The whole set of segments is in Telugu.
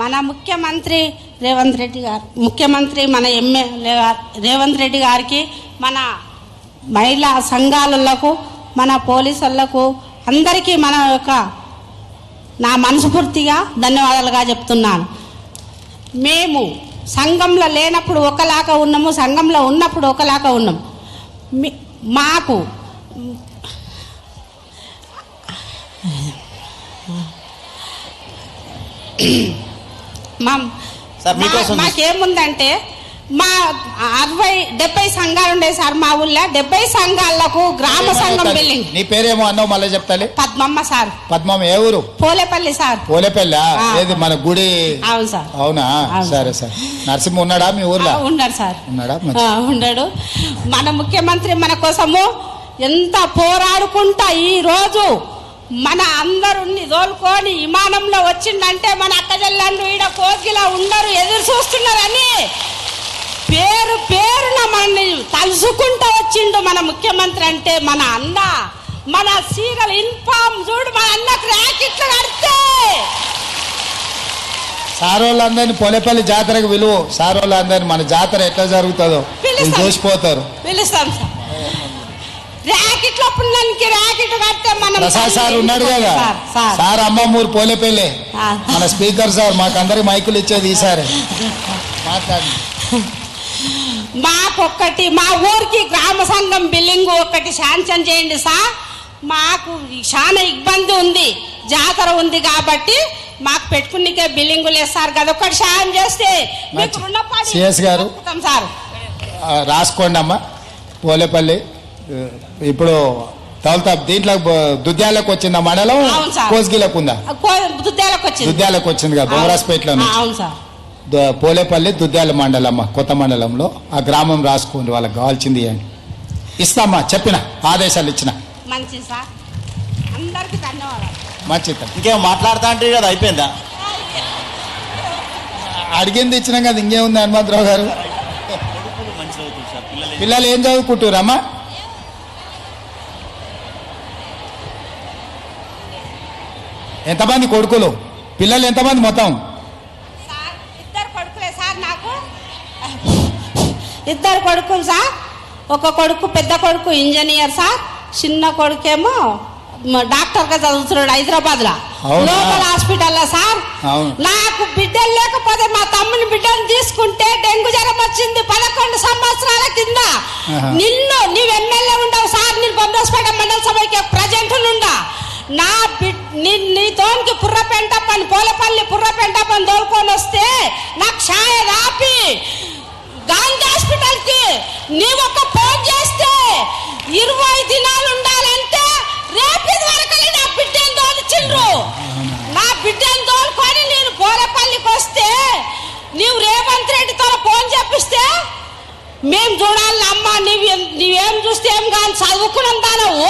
మన ముఖ్యమంత్రి రేవంత్ రెడ్డి గారు ముఖ్యమంత్రి మన ఎమ్మెల్యే రేవంత్ రెడ్డి గారికి మన మహిళా సంఘాలకు మన పోలీసులకు అందరికీ మన యొక్క నా మనస్ఫూర్తిగా ధన్యవాదాలుగా చెప్తున్నాను. మేము సంఘంలో లేనప్పుడు ఒకలాగా ఉన్నాము సంఘంలో ఉన్నప్పుడు ఒకలాగా ఉన్నాము. మాకు మా మాకేముందంటే మా అరవై డెబ్బై సంఘాలు ఉండే సార్ మా ఊళ్ళో. డెబ్బై సంఘాలకు గ్రామ సంఘం బిల్డింగ్. నీ పేరేమో అన్నావు మళ్ళీ చెప్తాలి? పద్మమ్మ సార్. పద్మం ఏ ఊరు? పోలేపల్లి సార్. పోలేపల్లి. ఏది మన గుడి? అవును సార్. అవునా. సరే సరే. నరసింహ ఉన్నాడా మీ ఊర్లో? ఉన్నాడు సార్. ఉన్నాడా? ఉన్నాడు. మన ముఖ్యమంత్రి మన కోసము ఎంత పోరాడుకుంటా ఈ రోజు. మన అందరుని తోలుకొని విమానంలో వచ్చిందంటే మన అక్కజల్లండ్రు ఈడ కోకిలా ఉండరు ఎదురు చూస్తున్నారని పేరు పేరున మనల్ని తలుసుకుంటూ వచ్చిండు మన ముఖ్యమంత్రి అంటే మన అన్న. మన సీరలు ఇన్ఫామ్ చూడు మన అన్నకు ర్యాకెట్లు కడితే. సార్ వాళ్ళందరినీ పోలేపల్లి జాతరకు విలువ. సార్ వాళ్ళందరినీ మన జాతర ఎట్లా జరుగుతుందో. చూసిపోతారు. పిలుస్తాం సార్. ర్యాకెట్లో పుల్లానికి ర్యాకెట్ కడితే మనం ప్రసాద్ సార్ ఉన్నాడు కదా? సార్ అమ్మమ్మూరు పోలేపల్లి. మన స్పీకర్ సార్ మాకందరికి మైకులు ఇచ్చేది ఈసారి మాట్లాడి. మాకొక్కటి మా ఊరికి గ్రామ సంఘం బిల్డింగ్ ఒకటి శాంక్షన్ చేయండి సార్. మాకు చాలా ఇబ్బంది ఉంది జాతర ఉంది కాబట్టి మాకు పెట్టుకునికే బిల్డింగ్ లేదు సార్. కదా ఒకటి సాయం చేస్తే మీకు. బతుకుతాం సార్. రాసుకోండి అమ్మా పోలేపల్లి. ఇప్పుడు తవలతా దీంట్లో దుద్యాలకు వచ్చిందా మండలం. కోస్గిలకు ఉందా వచ్చింది. దుద్యాలకు వచ్చింది కదా ద- పోలేపల్లి దుద్యాల మండలం కొత్త మండలంలో ఆ గ్రామం రాసుకోండి వాళ్ళకి కావాల్సింది అని ఇస్తామ్మా చెప్పిన ఆదేశాలు ఇచ్చిన. మంచిది సార్. అందరికి ధన్యవాదాలు. మంచిది ఇంకేం మాట్లాడుతా అంటే కదా అయిపోయిందా? అడిగింది ఇచ్చినాం కదా ఇంకేముంది హనుమంతరావు గారు? మంచి చదువుతుంది సార్ పిల్లలు పిల్లలు ఏం చదువుకుంటారమ్మా ఎంతమంది కొడుకులు? పిల్లలు ఎంతమంది మొత్తం? సార్ ఇద్దరు కొడుకులే సార్ నాకు. ఇద్దరు కొడుకులు సార్. ఒక కొడుకు పెద్ద కొడుకు ఇంజనీర్ సార్. చిన్న కొడుకేమో డాక్టర్గా చదువుతున్నాడు హైదరాబాద్లో? లోకల్ హాస్పిటల్లో సార్. నాకు బిడ్డలు లేకపోతే మా తమ్ముని బిడ్డను తీసుకుంటే డెంగ్యూ జ్వరం వచ్చింది పదకొండు సంవత్సరాల కింద. నిన్ను నీవు ఎమ్మెల్యే ఉండవు సార్. నేను బొమ్మరాజపేట మండల సభకి ప్రజెంట్ నుండా నా బిడ్ నీ తోనికి పుర్రపెంట పని పోలపల్లి పుర్రపెంట పని తోలుకొని వస్తే నాకు క్షాయ రాపి గాంధీ హాస్పిటల్కి ఒక ఫోన్ చేస్తే ఇరవై దినాలు ఉండాలంటే రేపు వరకు నా బిడ్డను తోలిచిండ్రు. నా బిడ్డను తోలుకొని నేను పోలపల్లికి వస్తే నీవు రేవంత్ రెడ్డితో ఫోన్ చెప్పిస్తే మేం చూడాలి అమ్మ నీవు నీవేం చూస్తే ఏం కానీ చదువుకున్నాం దానవు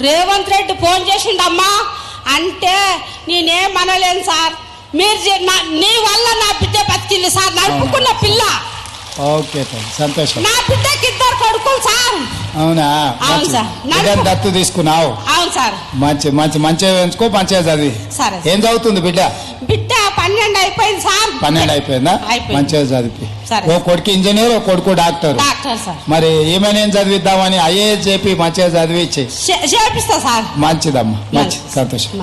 రేవంత్ రెడ్డి ఫోన్ చేసిండమ్మా అంటే నేనేం అనలేను సార్. మీరు నా- నీ వల్ల నా బిడ్డ బతికింది సార్. నడుపుకున్న పిల్ల. ఓకే సంతోషం. నా బిడ్డకి ఇద్దరు కొడుకులు సార్. అవునా? అవును. సార్. బిడ్డను దత్తు తీసుకున్నావు. అవును సార్. మంచి మంచి మంచిగా ఎంచుకో మంచిగా చదివి. సరే. ఏం చదువుతుంది బిడ్డ? బిడ్డ పన్నెండు అయిపోయింది సార్. పన్నెండు అయిపోయిందా. మంచిగా చదివి. ఓ కొడుకు ఇంజనీర్ ఓ కొడుకు డాక్టర్. మరి ఏమైనా ఏం చదివిద్దామని ఐఏఎస్ చెప్పి మంచిగా చదివించి చే- చేపిస్తా సార్. మంచిదమ్మా. మంచి మంచిది. సంతోషం.